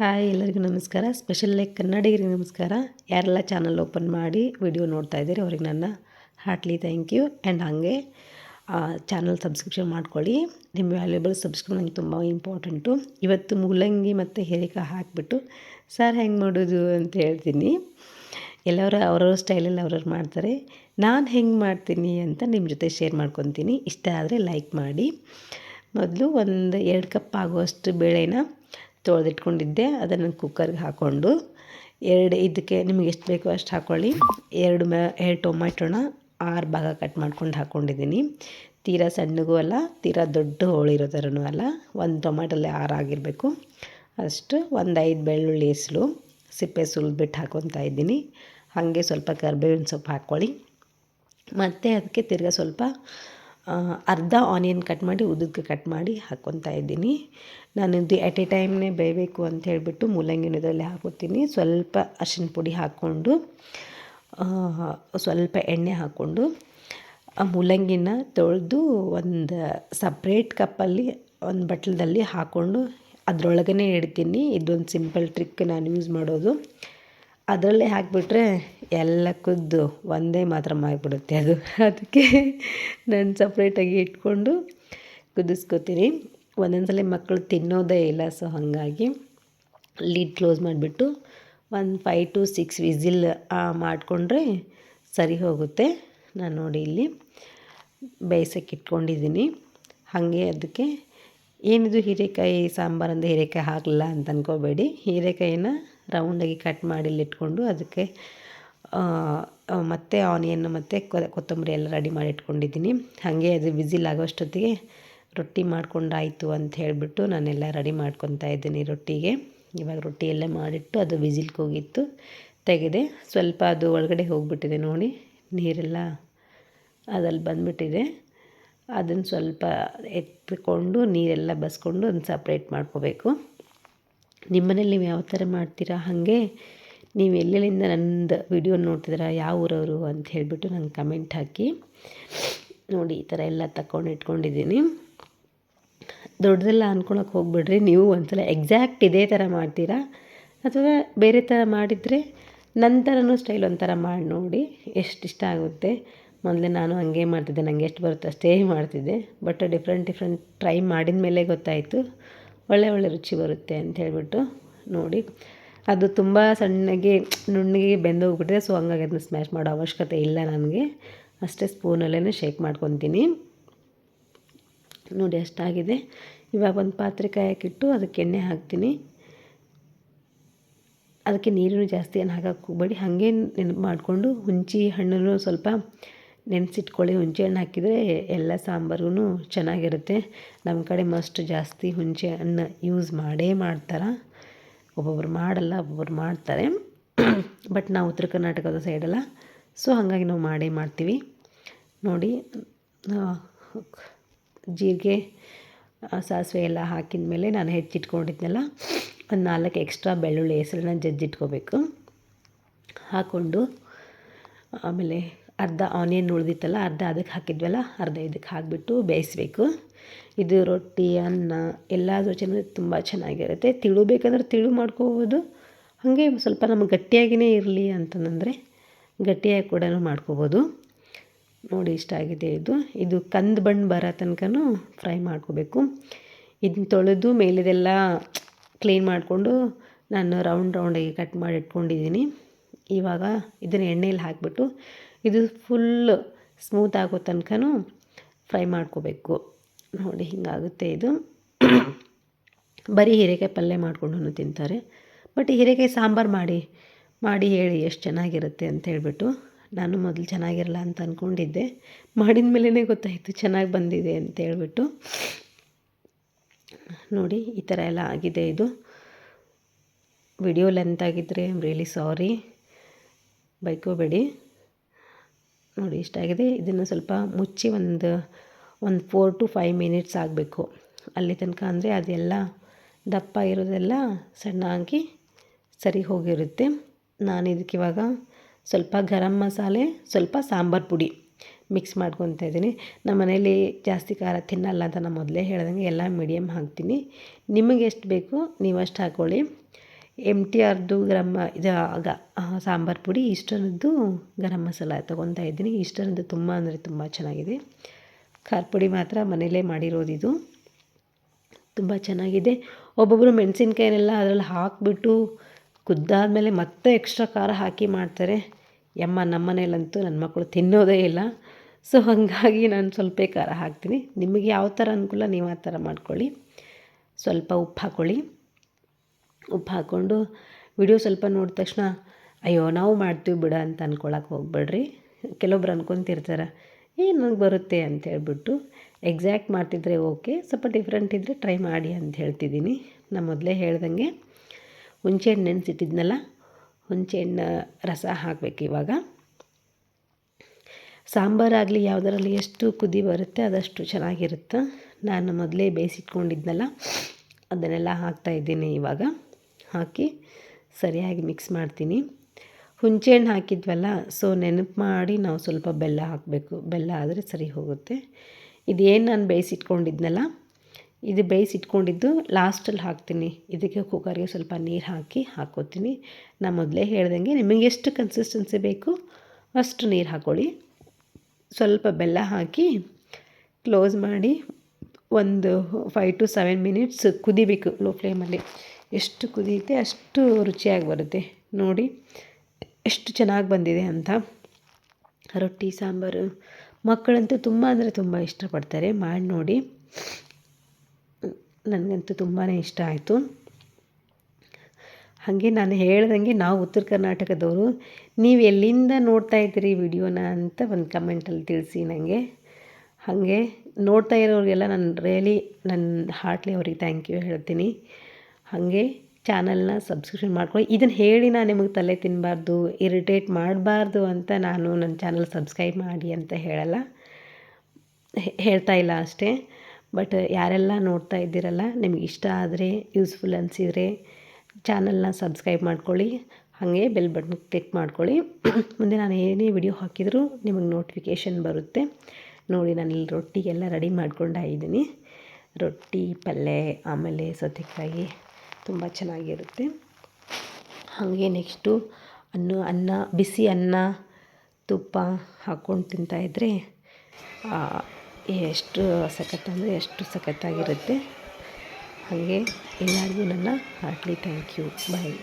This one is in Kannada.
ಹಾಯ್, ಎಲ್ಲರಿಗೂ ನಮಸ್ಕಾರ. ಸ್ಪೆಷಲ್ ಲೈಕ್ ಕನ್ನಡಿಗರಿಗೆ ನಮಸ್ಕಾರ. ಯಾರೆಲ್ಲ ಚಾನಲ್ ಓಪನ್ ಮಾಡಿ ವಿಡಿಯೋ ನೋಡ್ತಾ ಇದ್ದೀರಿ, ಅವ್ರಿಗೆ ನನ್ನ ಹಾರ್ಟ್ಲಿ ಥ್ಯಾಂಕ್ ಯು ಆ್ಯಂಡ್ ಹಾಗೆ ಚಾನಲ್ ಸಬ್ಸ್ಕ್ರಿಪ್ಷನ್ ಮಾಡ್ಕೊಳ್ಳಿ. ನಿಮ್ಮ ವ್ಯಾಲ್ಯೂಬಲ್ ಸಬ್ಸ್ಕ್ರಿಪ್ ನನಗೆ ತುಂಬ ಇಂಪಾರ್ಟೆಂಟು ಇವತ್ತು ಮೂಲಂಗಿ ಮತ್ತು ಹೇರಿಕಾಯಿ ಹಾಕಿಬಿಟ್ಟು ಸರ್ ಹೆಂಗೆ ಮಾಡೋದು ಅಂತ ಹೇಳ್ತೀನಿ. ಎಲ್ಲರೂ ಅವರವ್ರ ಸ್ಟೈಲಲ್ಲಿ ಅವ್ರವ್ರು ಮಾಡ್ತಾರೆ. ನಾನು ಹೆಂಗೆ ಮಾಡ್ತೀನಿ ಅಂತ ನಿಮ್ಮ ಜೊತೆ ಶೇರ್ ಮಾಡ್ಕೊತೀನಿ. ಇಷ್ಟ ಆದರೆ ಲೈಕ್ ಮಾಡಿ. ಮೊದಲು ಒಂದು ಎರಡು ಕಪ್ ಆಗುವಷ್ಟು ಬೇಳೆನ ತೊಳೆದಿಟ್ಕೊಂಡಿದ್ದೆ, ಅದನ್ನು ಕುಕ್ಕರ್ಗೆ ಹಾಕ್ಕೊಂಡು ಎರಡು, ಇದಕ್ಕೆ ನಿಮಗೆ ಎಷ್ಟು ಬೇಕೋ ಅಷ್ಟು ಹಾಕ್ಕೊಳ್ಳಿ ಎರಡು ಮ, ಎರಡು ಟೊಮ್ಯಾಟೋನ ಆರು ಭಾಗ ಕಟ್ ಮಾಡ್ಕೊಂಡು ಹಾಕ್ಕೊಂಡಿದ್ದೀನಿ ತೀರಾ ಸಣ್ಣಗೂ ಅಲ್ಲ, ತೀರಾ ದೊಡ್ಡ ಹೋಳಿರೋ ಥರನೂ ಅಲ್ಲ. ಒಂದು ಟೊಮ್ಯಾಟೋಲ್ಲೇ ಆರು ಆಗಿರಬೇಕು. ಅಷ್ಟು ಒಂದು ಐದು ಬೆಳ್ಳುಳ್ಳಿ ಹೆಸಲು ಸಿಪ್ಪೆ ಸುಲಿದ್ಬಿಟ್ಟು ಹಾಕ್ಕೊತಾ ಇದ್ದೀನಿ. ಹಾಗೆ ಸ್ವಲ್ಪ ಕರ್ಬೇವಿನ ಸೊಪ್ಪು ಹಾಕ್ಕೊಳ್ಳಿ ಮತ್ತು ಅದಕ್ಕೆ ತಿರ್ಗಾ ಸ್ವಲ್ಪ ಅರ್ಧ ಆನಿಯನ್ ಕಟ್ ಮಾಡಿ ಉದ್ದಕ್ಕೆ ಕಟ್ ಮಾಡಿ ಹಾಕ್ಕೊತಾ ಇದ್ದೀನಿ. ನಾನು ಇದು ಎಟ್ ಎ ಟೈಮ್ನೇ ಬೇಯಬೇಕು ಅಂತ ಹೇಳಿಬಿಟ್ಟು ಮೂಲಂಗಿನ ಇದರಲ್ಲಿ ಹಾಕೋತೀನಿ. ಸ್ವಲ್ಪ ಅರಿಶಿನ ಪುಡಿ ಹಾಕ್ಕೊಂಡು ಸ್ವಲ್ಪ ಎಣ್ಣೆ ಹಾಕ್ಕೊಂಡು, ಆ ಮೂಲಂಗಿನ ತೊಳೆದು ಒಂದು ಸಪ್ರೇಟ್ ಕಪ್ಪಲ್ಲಿ ಒಂದು ಬಟ್ಲದಲ್ಲಿ ಹಾಕ್ಕೊಂಡು ಅದರೊಳಗೇ ಇಡ್ತೀನಿ. ಇದೊಂದು ಸಿಂಪಲ್ ಟ್ರಿಕ್ ನಾನು ಯೂಸ್ ಮಾಡೋದು. ಅದರಲ್ಲೇ ಹಾಕಿಬಿಟ್ರೆ ಎಲ್ಲ ಕುದ್ದು ಒಂದೇ ಮಾತ್ರ ಆಗಿಬಿಡುತ್ತೆ ಅದು. ಅದಕ್ಕೆ ನಾನು ಸಪ್ರೇಟಾಗಿ ಇಟ್ಕೊಂಡು ಕುದಿಸ್ಕೋತೀನಿ. ಒಂದೊಂದು ಸಲ ಮಕ್ಕಳು ತಿನ್ನೋದೇ ಇಲ್ಲ ಸೊ ಹಾಗಾಗಿ ಲೀಡ್ ಕ್ಲೋಸ್ ಮಾಡಿಬಿಟ್ಟು ಒಂದು ಫೈವ್ ಟು ಸಿಕ್ಸ್ ವಿಸಿಲ್ ಮಾಡಿಕೊಂಡ್ರೆ ಸರಿ ಹೋಗುತ್ತೆ. ನಾನು ನೋಡಿ ಇಲ್ಲಿ ಬೇಯಿಸೋಕೆ ಇಟ್ಕೊಂಡಿದ್ದೀನಿ. ಹಾಗೆ ಅದಕ್ಕೆ ಏನಿದು ಹೀರೆಕಾಯಿ ಸಾಂಬಾರು ಅಂದರೆ ಹೀರೆಕಾಯಿ ಹಾಕಲಿಲ್ಲ ಅಂತ ಅಂದ್ಕೋಬೇಡಿ ಹೀರೆಕಾಯಿನ ರೌಂಡಾಗಿ ಕಟ್ ಮಾಡಿ ಇಟ್ಕೊಂಡು ಅದಕ್ಕೆ ಮತ್ತು ಆನಿಯನ್ ಮತ್ತು ಕೊತ್ತಂಬರಿ ಎಲ್ಲ ರೆಡಿ ಮಾಡಿ ಇಟ್ಕೊಂಡಿದ್ದೀನಿ. ಹಾಗೆ ಅದು ವಿಸಿಲ್ ಆಗೋಷ್ಟೊತ್ತಿಗೆ ರೊಟ್ಟಿ ಮಾಡ್ಕೊಂಡಾಯಿತು ಅಂತ ಹೇಳಿಬಿಟ್ಟು ನಾನೆಲ್ಲ ರೆಡಿ ಮಾಡ್ಕೊತಾ ಇದ್ದೀನಿ ರೊಟ್ಟಿಗೆ. ಇವಾಗ ರೊಟ್ಟಿ ಎಲ್ಲ ಮಾಡಿಟ್ಟು ಅದು ವಿಸಿಲ್ಗೆ ಹೋಗಿತ್ತು ತೆಗೆದೆ. ಸ್ವಲ್ಪ ಅದು ಒಳಗಡೆ ಹೋಗಿಬಿಟ್ಟಿದೆ ನೋಡಿ, ನೀರೆಲ್ಲ ಅದಲ್ಲಿ ಬಂದುಬಿಟ್ಟಿದೆ. ಅದನ್ನು ಸ್ವಲ್ಪ ಎತ್ತಿಕೊಂಡು ನೀರೆಲ್ಲ ಬಸ್ಕೊಂಡು ಒಂದು ಸಪ್ರೇಟ್ ಮಾಡ್ಕೋಬೇಕು. ನಿಮ್ಮ ನೀವು ಯಾವ ಥರ ಮಾಡ್ತೀರಾ? ಹಾಗೆ ನೀವು ಎಲ್ಲೆಲ್ಲಿಂದ ನಂದು ವಿಡಿಯೋ ನೋಡ್ತಿದ್ದೀರಾ? ಯಾವ ಊರವರು ಅಂತ ಹೇಳಿಬಿಟ್ಟು ನಂಗೆ ಕಮೆಂಟ್ ಹಾಕಿ. ನೋಡಿ, ಈ ಥರ ಎಲ್ಲ ತಗೊಂಡು ಇಟ್ಕೊಂಡಿದ್ದೀನಿ. ದೊಡ್ಡದೆಲ್ಲ ಅಂದ್ಕೊಳಕ್ಕೆ ಹೋಗ್ಬಿಡ್ರಿ. ನೀವು ಒಂದ್ಸಲ ಎಕ್ಸಾಕ್ಟ್ ಇದೇ ಥರ ಮಾಡ್ತೀರಾ? ಅಥವಾ ಬೇರೆ ಥರ ಮಾಡಿದರೆ ನಂತರನೂ ಸ್ಟೈಲ್ ಒಂಥರ ಮಾಡಿ ನೋಡಿ. ಎಷ್ಟು ಇಷ್ಟ ಆಗುತ್ತೆ. ಮೊದಲೇ ನಾನು ಹಂಗೆ ಮಾಡ್ತಿದ್ದೆ. ನನಗೆ ಎಷ್ಟು ಬರುತ್ತೆ ಅಷ್ಟೇ ಮಾಡ್ತಿದ್ದೆ. ಬಟ್ ಡಿಫ್ರೆಂಟ್ ಡಿಫ್ರೆಂಟ್ ಟ್ರೈ ಮಾಡಿದ ಮೇಲೆ ಗೊತ್ತಾಯಿತು. ಒಳ್ಳೆ ಒಳ್ಳೆ ರುಚಿ ಬರುತ್ತೆ ಅಂತ ಹೇಳಿಬಿಟ್ಟು ನೋಡಿ. ಅದು ತುಂಬ ಸಣ್ಣಗೆ ನುಣ್ಣಗೆ ಬೆಂದೋಗ್ಬಿಟ್ಟಿದೆ ಸೊ ಹಂಗಾಗಿ ಅದನ್ನ ಸ್ಮ್ಯಾಶ್ ಮಾಡೋ ಅವಶ್ಯಕತೆ ಇಲ್ಲ ನನಗೆ. ಅಷ್ಟೇ ಸ್ಪೂನಲ್ಲೇ ಶೇಕ್ ಮಾಡ್ಕೊತೀನಿ. ನೋಡಿ ಅಷ್ಟಾಗಿದೆ. ಇವಾಗ ಒಂದು ಪಾತ್ರೆ ಕಾಯಕ್ಕಿಟ್ಟು ಅದಕ್ಕೆ ಎಣ್ಣೆ ಹಾಕ್ತೀನಿ. ಅದಕ್ಕೆ ನೀರನ್ನು ಜಾಸ್ತಿ ಏನು ಹಾಕಕ್ಕೆ ಹೋಗ್ಬೇಡಿ. ಹಾಗೆ ನೆನಪು ಮಾಡಿಕೊಂಡು ಹುಂಚಿ ಹಣ್ಣನ್ನು ಸ್ವಲ್ಪ ನೆನೆಸಿಟ್ಕೊಳ್ಳಿ ಹುಣಸೆ ಹಣ್ಣು ಹಾಕಿದರೆ ಎಲ್ಲ ಸಾಂಬಾರು ಚೆನ್ನಾಗಿರುತ್ತೆ. ನಮ್ಮ ಕಡೆ ಮಸ್ಟ್ ಜಾಸ್ತಿ ಹುಣಸೆ ಹಣ್ಣು ಯೂಸ್ ಮಾಡೇ ಮಾಡ್ತಾರೆ? ಒಬ್ಬೊಬ್ರು ಮಾಡಲ್ಲ, ಒಬ್ಬೊಬ್ರು ಮಾಡ್ತಾರೆ. ಬಟ್ ನಾವು ಉತ್ತರ ಕರ್ನಾಟಕದ ಸೈಡಲ್ಲ ಸೊ ಹಾಗಾಗಿ ನಾವು ಮಾಡೇ ಮಾಡ್ತೀವಿ. ನೋಡಿ ಜೀರಿಗೆ ಸಾಸಿವೆ ಎಲ್ಲ ಹಾಕಿದ ಮೇಲೆ ನಾನು ಹೆಚ್ಚಿಟ್ಕೊಂಡಿದ್ನಲ್ಲ, ಒಂದು ನಾಲ್ಕು ಎಕ್ಸ್ಟ್ರಾ ಬೆಳ್ಳುಳ್ಳಿ ಹೆಸರನ್ನ ಜಜ್ಜಿಟ್ಕೋಬೇಕು. ಹಾಕ್ಕೊಂಡು, ಆಮೇಲೆ ಅರ್ಧ ಆನಿಯನ್ ಉಳಿದಿತ್ತಲ್ಲ, ಅರ್ಧ ಅದಕ್ಕೆ ಹಾಕಿದ್ವಲ್ಲ, ಅರ್ಧ ಇದಕ್ಕೆ ಹಾಕಿಬಿಟ್ಟು ಬೇಯಿಸ್ಬೇಕು. ಇದು ರೊಟ್ಟಿ, ಅನ್ನ, ಎಲ್ಲ ಚೆನ್ನಾಗಿ ತುಂಬ ಚೆನ್ನಾಗಿರುತ್ತೆ. ತಿಳು ಬೇಕಂದ್ರೆ ತಿಳು ಮಾಡ್ಕೋಬೋದು. ಹಾಗೆ ಸ್ವಲ್ಪ ನಮಗೆ ಗಟ್ಟಿಯಾಗಿಯೇ ಇರಲಿ ಅಂತಂದರೆ ಗಟ್ಟಿಯಾಗಿ ಕೂಡ ಮಾಡ್ಕೋಬೋದು. ನೋಡಿ, ಇಷ್ಟ ಆಗಿದೆ ಇದು. ಇದು ಕಂದು ಬಣ್ಣ ಬರೋ ತನಕನೂ ಫ್ರೈ ಮಾಡ್ಕೋಬೇಕು. ಇದನ್ನ ತೊಳೆದು ಮೇಲಿದೆಲ್ಲ ಕ್ಲೀನ್ ಮಾಡಿಕೊಂಡು ನಾನು ರೌಂಡ್, ರೌಂಡಾಗಿ ಕಟ್ ಮಾಡಿ ಇಟ್ಕೊಂಡಿದ್ದೀನಿ. ಇವಾಗ ಇದನ್ನು ಎಣ್ಣೆಯಲ್ಲಿ ಹಾಕಿಬಿಟ್ಟು ಇದು ಫುಲ್ ಸ್ಮೂತ್ ಆಗೋ ತನಕನೂ ಫ್ರೈ ಮಾಡ್ಕೋಬೇಕು. ನೋಡಿ, ಹಿಂಗಾಗುತ್ತೆ ಇದು. ಬರೀ ಹೀರೆಕಾಯಿ ಪಲ್ಯ ಮಾಡ್ಕೊಂಡು ತಿಂತಾರೆ. ಬಟ್ ಹೀರೆಕಾಯಿ ಸಾಂಬಾರು ಮಾಡಿ ಮಾಡಿ ಹೇಳಿ ಎಷ್ಟು ಚೆನ್ನಾಗಿರುತ್ತೆ ಅಂತ ಹೇಳಿಬಿಟ್ಟು ನಾನು ಮೊದಲು ಚೆನ್ನಾಗಿರಲ್ಲ ಅಂತ ಅಂದ್ಕೊಂಡಿದ್ದೆ ಮಾಡಿದ ಮೇಲೇ ಗೊತ್ತಾಯಿತು ಚೆನ್ನಾಗಿ ಬಂದಿದೆ ಅಂತ ಹೇಳಿಬಿಟ್ಟು. ನೋಡಿ, ಈ ಥರ ಎಲ್ಲ ಆಗಿದೆ ಇದು. ವಿಡಿಯೋ ಲೆಂತ್ ಆಗಿದ್ದರೆ ರಿಯಲಿ ಸಾರಿ ಬೈಕೋಬೇಡಿ. ನೋಡಿ ಇಷ್ಟಾಗಿದೆ ಇದನ್ನು ಸ್ವಲ್ಪ ಮುಚ್ಚಿ ಒಂದು ಒಂದು ಫೋರ್ ಟು ಫೈವ್ ಮಿನಿಟ್ಸ್ ಆಗಬೇಕು. ಅಲ್ಲಿ ತನಕ ಅಂದರೆ ಅದೆಲ್ಲ ದಪ್ಪ ಇರೋದೆಲ್ಲ ಸಣ್ಣಾಗಿ ಸರಿ ಹೋಗಿರುತ್ತೆ. ನಾನು ಇದಕ್ಕೆ ಇವಾಗ ಸ್ವಲ್ಪ ಗರಂ ಮಸಾಲೆ, ಸ್ವಲ್ಪ ಸಾಂಬಾರು ಪುಡಿ ಮಿಕ್ಸ್ ಮಾಡ್ಕೊತಾ ಇದ್ದೀನಿ. ನಮ್ಮ ಮನೇಲಿ ಜಾಸ್ತಿ ಖಾರ ತಿನ್ನಲ್ಲ ಅಂತ ನಾನು ಮೊದಲೇ ಹೇಳ್ದಂಗೆ ಎಲ್ಲ ಮೀಡಿಯಮ್ ಹಾಕ್ತೀನಿ. ನಿಮಗೆ ಎಷ್ಟು ಬೇಕು ನೀವು ಅಷ್ಟು ಹಾಕ್ಕೊಳ್ಳಿ ಎಂ ಟಿ ಆರ್ದು ಗರಂ ಇದು ಆಗ ಸಾಂಬಾರು ಪುಡಿ ಇಷ್ಟರದ್ದು ಗರಂ ಮಸಾಲ ತೊಗೊತಾ ಇದ್ದೀನಿ. ಇಷ್ಟರದ್ದು ತುಂಬ ಅಂದರೆ ತುಂಬ ಚೆನ್ನಾಗಿದೆ. ಖಾರ ಪುಡಿ ಮಾತ್ರ ಮನೇಲೇ ಮಾಡಿರೋದಿದು ತುಂಬ ಚೆನ್ನಾಗಿದೆ. ಒಬ್ಬೊಬ್ಬರು ಮೆಣಸಿನ್ಕಾಯಿನೆಲ್ಲ ಅದರಲ್ಲಿ ಹಾಕಿಬಿಟ್ಟು ಕುದ್ದಾದಮೇಲೆ ಮತ್ತೆ ಎಕ್ಸ್ಟ್ರಾ ಖಾರ ಹಾಕಿ ಮಾಡ್ತಾರೆ. ಯಮ್ಮ ನಮ್ಮ ಮನೇಲಂತೂ ನನ್ನ ಮಕ್ಕಳು ತಿನ್ನೋದೇ ಇಲ್ಲ. ಸೊ, ಹಾಗಾಗಿ ನಾನು ಸ್ವಲ್ಪ ಖಾರ ಹಾಕ್ತೀನಿ. ನಿಮಗೆ ಯಾವ ಥರ ಅನುಕೂಲ, ನೀವು ಆ ಥರ ಮಾಡ್ಕೊಳ್ಳಿ. ಸ್ವಲ್ಪ ಉಪ್ಪು ಹಾಕ್ಕೊಳ್ಳಿ ಉಪ್ಪು ಹಾಕ್ಕೊಂಡು ವಿಡಿಯೋ ಸ್ವಲ್ಪ ನೋಡಿದ ತಕ್ಷಣ, ಅಯ್ಯೋ, ನಾವು ಮಾಡ್ತೀವಿ ಬಿಡ ಅಂತ ಅಂದ್ಕೊಳಕ್ಕೆ ಹೋಗ್ಬೇಡ್ರಿ. ಕೆಲವೊಬ್ರು ಅಂದ್ಕೊತಿರ್ತಾರೆ ಏನು ನನಗೆ ಬರುತ್ತೆ? ಅಂತ ಹೇಳ್ಬಿಟ್ಟು ಎಕ್ಸಾಕ್ಟ್ ಮಾಡ್ತಿದ್ರೆ ಓಕೆ ಸ್ವಲ್ಪ ಡಿಫ್ರೆಂಟ್ ಇದ್ದರೆ ಟ್ರೈ ಮಾಡಿ ಅಂತ ಹೇಳ್ತಿದ್ದೀನಿ. ನಾನು ಮೊದಲೇ ಹೇಳ್ದಂಗೆ ಹುಣಸೆಹಣ್ಣು ನೆನೆಸಿಟ್ಟಿದ್ನಲ್ಲ ಹುಣಸೆಹಣ್ಣು ರಸ ಹಾಕಬೇಕು ಇವಾಗ. ಸಾಂಬಾರಾಗಲಿ ಯಾವುದರಲ್ಲಿ ಎಷ್ಟು ಕುದಿ ಬರುತ್ತೆ ಅದಷ್ಟು ಚೆನ್ನಾಗಿರುತ್ತೆ. ನಾನು ಮೊದಲೇ ಬೇಯಿಸಿಟ್ಕೊಂಡಿದ್ನಲ್ಲ, ಅದನ್ನೆಲ್ಲ ಹಾಕ್ತಾಯಿದ್ದೀನಿ ಇವಾಗ. ಹಾಕಿ ಸರಿಯಾಗಿ ಮಿಕ್ಸ್ ಮಾಡ್ತೀನಿ. ಹುಣಸೆಹಣ್ಣು ಹಾಕಿದ್ವಲ್ಲ ಸೊ ನೆನಪು ಮಾಡಿ ನಾವು ಸ್ವಲ್ಪ ಬೆಲ್ಲ ಹಾಕಬೇಕು. ಬೆಲ್ಲ ಆದರೆ ಸರಿ ಹೋಗುತ್ತೆ. ಇದೇನು ನಾನು ಬೇಯಿಸಿಟ್ಕೊಂಡಿದ್ನಲ್ಲ, ಇದು ಬೇಯಿಸಿಟ್ಕೊಂಡಿದ್ದು ಲಾಸ್ಟಲ್ಲಿ ಹಾಕ್ತೀನಿ. ಇದಕ್ಕೆ ಕುಕ್ಕರ್ಗೆ ಸ್ವಲ್ಪ ನೀರು ಹಾಕಿ ಹಾಕೋತೀನಿ. ನಾನು ಮೊದಲೇ ಹೇಳ್ದಂಗೆ ನಿಮಗೆ ಎಷ್ಟು ಕನ್ಸಿಸ್ಟೆನ್ಸಿ ಬೇಕು ಅಷ್ಟು ನೀರು ಹಾಕ್ಕೊಳ್ಳಿ ಸ್ವಲ್ಪ ಬೆಲ್ಲ ಹಾಕಿ ಕ್ಲೋಸ್ ಮಾಡಿ ಒಂದು ಫೈವ್ ಟು ಸೆವೆನ್ ಮಿನಿಟ್ಸ್ ಕುದಿಬೇಕು ಲೋ ಫ್ಲೇಮಲ್ಲಿ ಎಷ್ಟು ಕುದಿಯುತ್ತೆ ಅಷ್ಟು ರುಚಿಯಾಗಿ ಬರುತ್ತೆ. ನೋಡಿ, ಎಷ್ಟು ಚೆನ್ನಾಗಿ ಬಂದಿದೆ ಅಂತ. ರೊಟ್ಟಿ, ಸಾಂಬಾರು ಮಕ್ಕಳಂತೂ ತುಂಬ ಅಂದರೆ ತುಂಬ ಇಷ್ಟಪಡ್ತಾರೆ. ಮಾಡಿ ನೋಡಿ. ನನಗಂತೂ ತುಂಬಾ ಇಷ್ಟ ಆಯಿತು. ಹಾಗೆ ನಾನು ಹೇಳ್ದಂಗೆ ನಾವು ಉತ್ತರ ಕರ್ನಾಟಕದವರು, ನೀವು ಎಲ್ಲಿಂದ ನೋಡ್ತಾ ಇದ್ದೀರಿ ವಿಡಿಯೋನ ಅಂತ ಒಂದು ಕಮೆಂಟಲ್ಲಿ ತಿಳಿಸಿ ನನಗೆ ಹಾಗೆ ನೋಡ್ತಾ ಇರೋರಿಗೆಲ್ಲ ನಾನು ರಿಯಲಿ ನನ್ನ ಹಾರ್ಟ್ಲಿ ಅವ್ರಿಗೆ ಥ್ಯಾಂಕ್ ಯು ಹೇಳ್ತೀನಿ. ಹಾಗೆ ಚಾನಲ್ನ ಸಬ್ಸ್ಕ್ರಿಪ್ಷನ್ ಮಾಡ್ಕೊಳ್ಳಿ. ಇದನ್ನು ಹೇಳಿ ನಾನು ನಿಮಗೆ ತಲೆ ತಿನ್ನಬಾರ್ದು ಇರಿಟೇಟ್ ಮಾಡಬಾರ್ದು ಅಂತ ನಾನು ನನ್ನ ಚಾನಲ್ ಸಬ್ಸ್ಕ್ರೈಬ್ ಮಾಡಿ ಅಂತ ಹೇಳಲ್ಲ. ಹೇಳ್ತಾ ಇಲ್ಲ ಅಷ್ಟೇ. ಬಟ್ ಯಾರೆಲ್ಲ ನೋಡ್ತಾ ಇದ್ದೀರಲ್ಲ, ನಿಮಗೆ ಇಷ್ಟ ಆದರೆ, ಯೂಸ್ಫುಲ್ ಅನಿಸಿದರೆ ಚಾನಲ್ನ ಸಬ್ಸ್ಕ್ರೈಬ್ ಮಾಡ್ಕೊಳ್ಳಿ. ಹಾಗೆ ಬೆಲ್ ಬಟನ್ ಕ್ಲಿಕ್ ಮಾಡ್ಕೊಳ್ಳಿ. ಮುಂದೆ ನಾನು ಏನೇ ವಿಡಿಯೋ ಹಾಕಿದರೂ ನಿಮಗೆ ನೋಟಿಫಿಕೇಷನ್ ಬರುತ್ತೆ. ನೋಡಿ ನಾನು ಇಲ್ಲಿ ರೊಟ್ಟಿಗೆಲ್ಲ ರೆಡಿ ಮಾಡ್ಕೊಂಡಾಗಿದ್ದೀನಿ. ರೊಟ್ಟಿ ಪಲ್ಯ ಆಮೇಲೆ ಸೌತೆಕಾಯಿ. ತುಂಬ ಚೆನ್ನಾಗಿರುತ್ತೆ. ಹಾಗೆ ನೆಕ್ಸ್ಟು ಅನ್ನ ಅನ್ನ, ಬಿಸಿ ಅನ್ನ, ತುಪ್ಪ ಹಾಕ್ಕೊಂಡು ತಿಂತಾಯಿದ್ರೆ ಎಷ್ಟು ಸಖತ್ತಂದರೆ ಎಷ್ಟು ಸಖತ್ತಾಗಿರುತ್ತೆ. ಹಾಗೆ ಎಲ್ಲರಿಗೂ ನನ್ನ ಹಾರ್ಟ್ಲಿ ಥ್ಯಾಂಕ್ ಯು ಬಾಯ್